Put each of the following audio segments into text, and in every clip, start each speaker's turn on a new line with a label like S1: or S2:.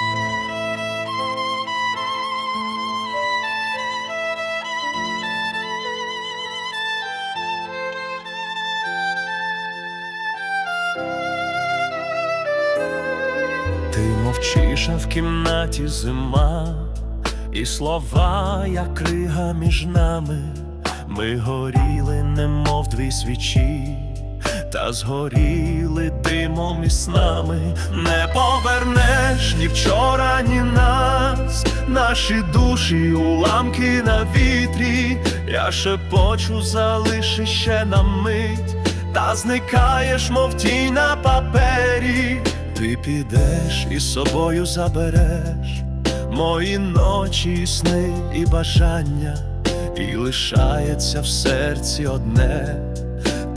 S1: Ти мовчиш, а в кімнаті зима, і слова, як крига між нами. Ми горіли, немов дві свічі, та згоріли димом і снами. Не повернеш ні вчора, ні нас, наші душі, уламки на вітрі. Я шепочу, залиши ще на мить, та зникаєш, мов тінь на папері. Ти підеш і собою забереш мої ночі, сни і бажання, і лишається в серці одне.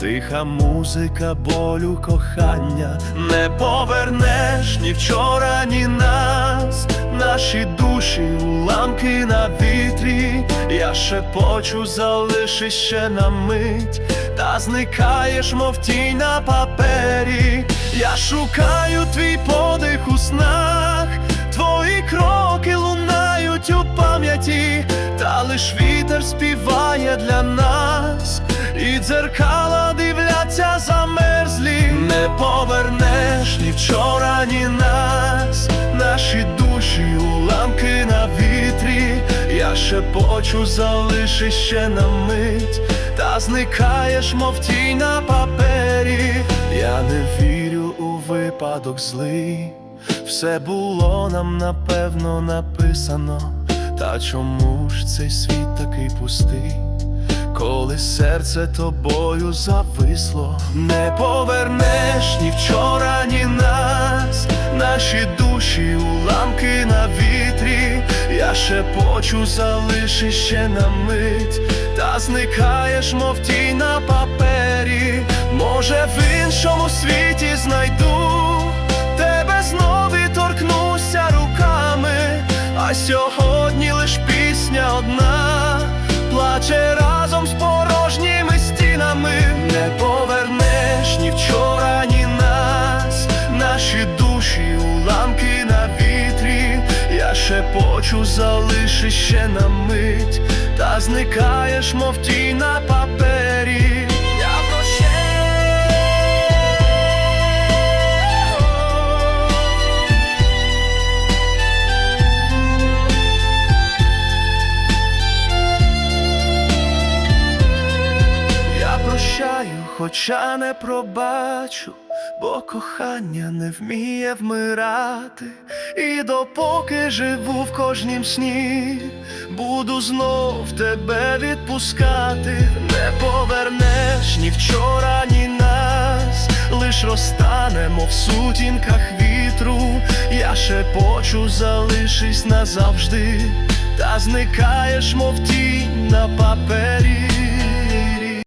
S1: Тиха музика болю кохання, не повернеш ні вчора, ні нас, наші душі, уламки на вітрі. Я шепочу, залиши ще на мить, та зникаєш, мов тінь на папері. Я шукаю твій подих у снах, твої кроки лунають у пам'яті, та лиш вітер співає для нас, і дзеркала повернеш ні нас, наші душі, уламки на вітрі. Я шепочу, залиши ще на мить, та зникаєш, мов тінь на папері. Я не вірю у випадок злий. Все було нам напевно написано, та чому ж цей світ такий пустий? Коли серце тобою зависло, не повернеш ні вчора, ні нас, наші душі, уламки на вітрі. Я шепочу, залиши ще на мить, та зникаєш, мов тінь на папері. Може, в іншому світі знайду тебе знов і торкнуся руками, а сьогодні шепочу, залиши ще на мить, та зникаєш, мов тінь на папері. Я прощаю. Я прощаю, хоча не пробачу, бо кохання не вміє вмирати, і допоки живу в кожнім сні, буду знов тебе відпускати, не повернеш ні вчора, ні нас, лиш розтанемо в сутінках вітру. Я шепочу, залишись назавжди, та зникаєш, мов тінь на папері.